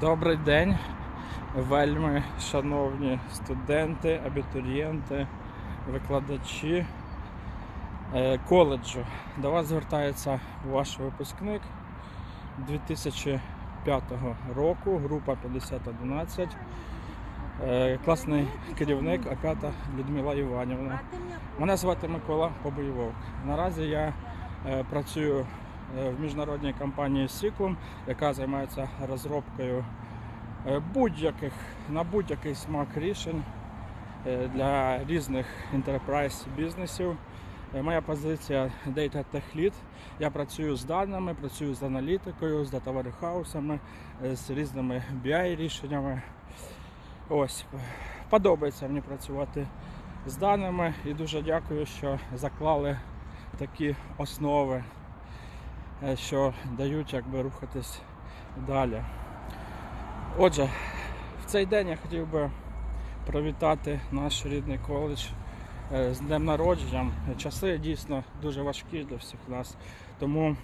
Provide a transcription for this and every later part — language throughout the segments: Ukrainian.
Добрий день, вельми шановні студенти, абітурієнти, викладачі е, коледжу. До вас звертається ваш випускник 2005 року, група 5011, е, класний керівник Аката Людмила Іванівна. Мене звати Микола Побоєвок. Наразі я е, працюю в міжнародній компанії Сіклум, яка займається розробкою е, будь-яких на будь-який смак рішень е, для різних enterprise бізнесів. Е, Моя позиція Data Tech Lead. Я працюю з даними, працюю з аналітикою, з дата warehouse, з різними BI рішеннями. Ось подобається мені працювати з даними і дуже дякую, що заклали такі основи, е, що дають якби рухатись далі. Отже, в цей день я хотів би привітати наш рідний коледж е, з днем народженням. Часи дійсно дуже важкі для всіх нас, тому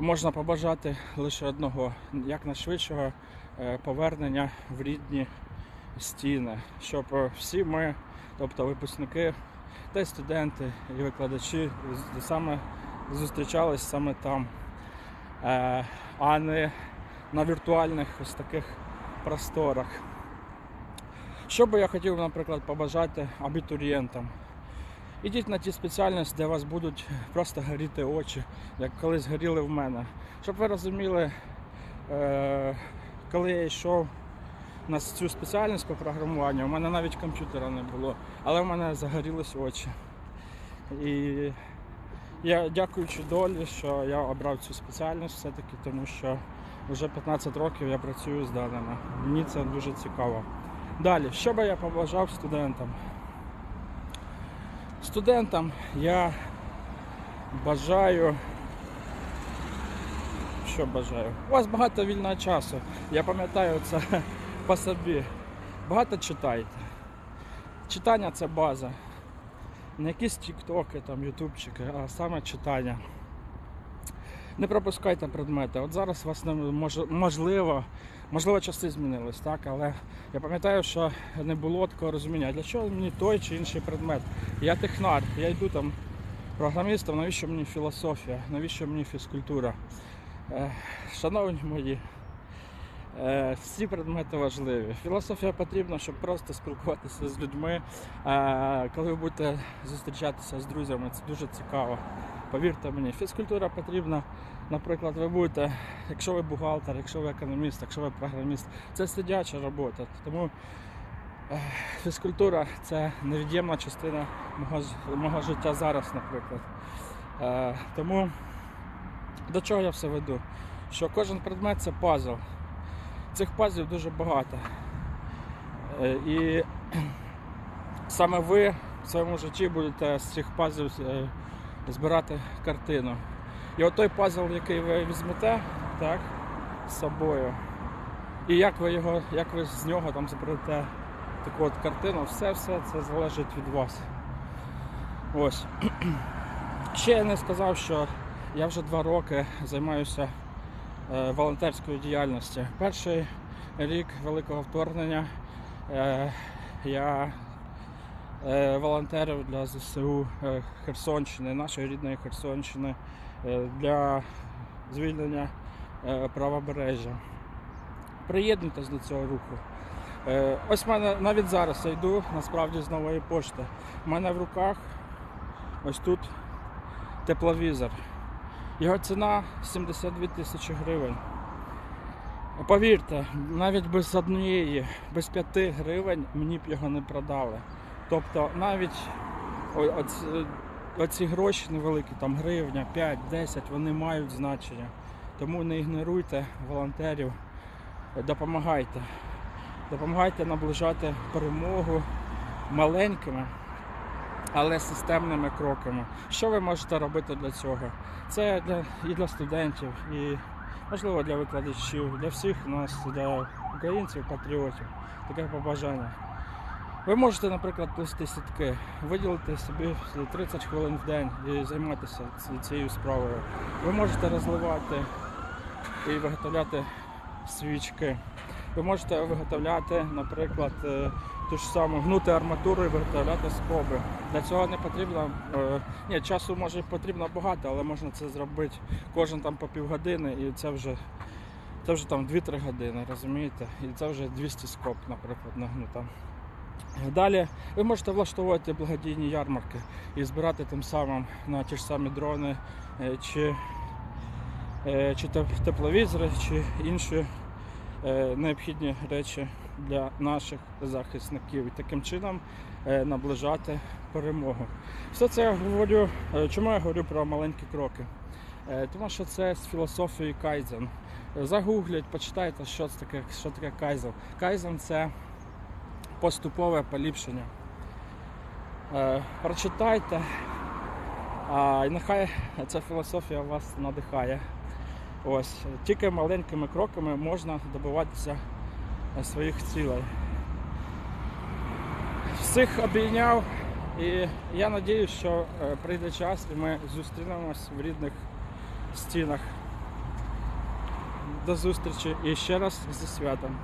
можна побажати лише одного якнайшвидшого е, повернення в рідні стіни, щоб е, всі ми, тобто випускники та й студенти і викладачі саме зустрічались саме там, е, а не на віртуальних ось таких просторах. Що би я хотів, наприклад, побажати абітурієнтам? Ідіть на ті спеціальності, де вас будуть просто горіти очі, як колись горіли в мене. Щоб ви розуміли, е, коли я йшов на цю спеціальність по програмуванню, у мене навіть комп'ютера не було, але в мене загорілись очі. І я дякуючи долі, що я обрав цю спеціальність все-таки, тому що вже 15 років я працюю з даними. Мені це дуже цікаво. Далі, що би я побажав студентам? Студентам я бажаю. Що бажаю? У вас багато вільного часу. Я пам'ятаю це по собі. Багато читайте. Читання це база. Не якісь тіктоки, там, ютубчики, а саме читання. Не пропускайте предмети. От зараз вас не мож- можливо, можливо, часи змінились, так, але я пам'ятаю, що не було такого розуміння, для чого мені той чи інший предмет. Я технар, я йду там програмістом, навіщо мені філософія, навіщо мені фізкультура. Е, Шановні мої, всі предмети важливі. Філософія потрібна, щоб просто спілкуватися з людьми. Е, Коли ви будете зустрічатися з друзями, це дуже цікаво. Повірте мені, фізкультура потрібна. Наприклад, ви будете, якщо ви бухгалтер, якщо ви економіст, якщо ви програміст, це сидяча робота. Тому е, фізкультура це невід'ємна частина мого, мого життя зараз, наприклад. Е, Тому до чого я все веду? Що кожен предмет це пазл. Цих пазлів дуже багато. Е, І саме ви в своєму житті будете з цих пазлів е, збирати картину. І от той пазл, який ви візьмете, так, з собою, і як ви його, як ви з нього там зберете таку от картину, все-все це залежить від вас. Ось. Ще я не сказав, що я вже два роки займаюся е, волонтерською діяльністю. Перший рік великого вторгнення е, я е, волонтерив для ЗСУ Херсонщини, нашої рідної Херсонщини, для звільнення правобережжя. Приєднуйтесь до цього руху. Ось мене навіть зараз я йду насправді з нової пошти. У мене в руках ось тут тепловізор. Його ціна 72 тисячі гривень. Повірте, навіть без однієї, без п'яти гривень мені б його не продали. Тобто навіть оці, оці гроші невеликі, там гривня, 5, 10, вони мають значення. Тому не ігноруйте волонтерів, допомагайте. Допомагайте наближати перемогу маленькими, але системними кроками. Що ви можете робити для цього? Це для, і для студентів, і можливо для викладачів, для всіх нас, для українців, патріотів. Таке побажання. Ви можете, наприклад, плести сітки, виділити собі 30 хвилин в день і займатися цією справою. Ви можете розливати і виготовляти свічки. Ви можете виготовляти, наприклад, е, ту ж саму гнути арматуру і виготовляти скоби. Для цього не потрібно. е, Ні, часу може потрібно багато, але можна це зробити кожен там по півгодини, і це вже, це вже там 2-3 години, розумієте? І це вже 200 скоб, наприклад, нагнута. Далі ви можете влаштовувати благодійні ярмарки і збирати тим самим на ті ж самі дрони е, чи, е, чи теп- тепловізори, чи інші е, необхідні речі для наших захисників і таким чином е, наближати перемогу. Все це я говорю. е, Чому я говорю про маленькі кроки? Е, Тому що це з філософії Кайзен. Загугліть, почитайте, що це таке, що таке Кайзен. Кайзен це поступове поліпшення. Прочитайте, і нехай ця філософія вас надихає. Ось, тільки маленькими кроками можна добиватися своїх цілей. Всіх обійняв і я сподіваюся, що е, прийде час і ми зустрінемось в рідних стінах. До зустрічі і ще раз зі святом.